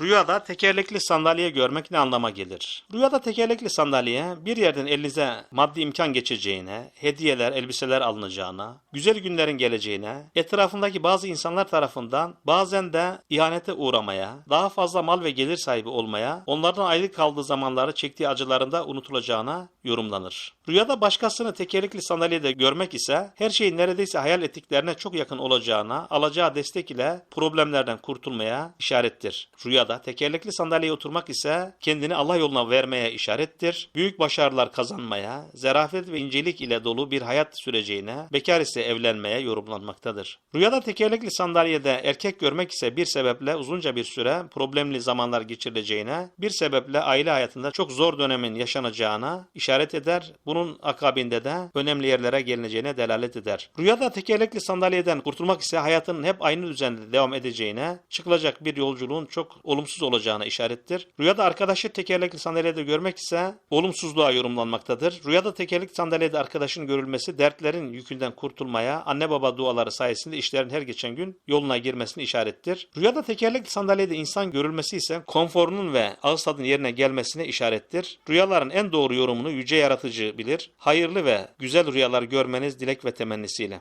Rüyada tekerlekli sandalye görmek ne anlama gelir? Rüyada tekerlekli sandalye bir yerden elinize maddi imkan geçeceğine, hediyeler, elbiseler alınacağına, güzel günlerin geleceğine, etrafındaki bazı insanlar tarafından bazen de ihanete uğramaya, daha fazla mal ve gelir sahibi olmaya, onlardan ayrı kaldığı zamanları çektiği acılarında unutulacağına yorumlanır. Rüyada başkasını tekerlekli sandalyede görmek ise her şeyin neredeyse hayal ettiklerine çok yakın olacağına, alacağı destek ile problemlerden kurtulmaya işarettir. Rüyada tekerlekli sandalyeye oturmak ise kendini Allah yoluna vermeye işarettir. Büyük başarılar kazanmaya, zarafet ve incelik ile dolu bir hayat süreceğine, bekar ise evlenmeye yorumlanmaktadır. Rüyada tekerlekli sandalyede erkek görmek ise bir sebeple uzunca bir süre problemli zamanlar geçirileceğine, bir sebeple aile hayatında çok zor dönemin yaşanacağına işaret eder. Bunun akabinde de önemli yerlere gelineceğine delalet eder. Rüyada tekerlekli sandalyeden kurtulmak ise hayatın hep aynı düzende devam edeceğine, çıkılacak bir yolculuğun çok olumsuz olacağına işarettir. Rüyada arkadaşı tekerlekli sandalyede görmek ise olumsuzluğa yorumlanmaktadır. Rüyada tekerlekli sandalyede arkadaşın görülmesi dertlerin yükünden kurtulmaya, anne baba duaları sayesinde işlerin her geçen gün yoluna girmesini işarettir. Rüyada tekerlekli sandalyede insan görülmesi ise konforunun ve ağız tadının yerine gelmesine işarettir. Rüyaların en doğru yorumunu yüce yaratıcı bilir. Hayırlı ve güzel rüyalar görmeniz dilek ve temennisiyle.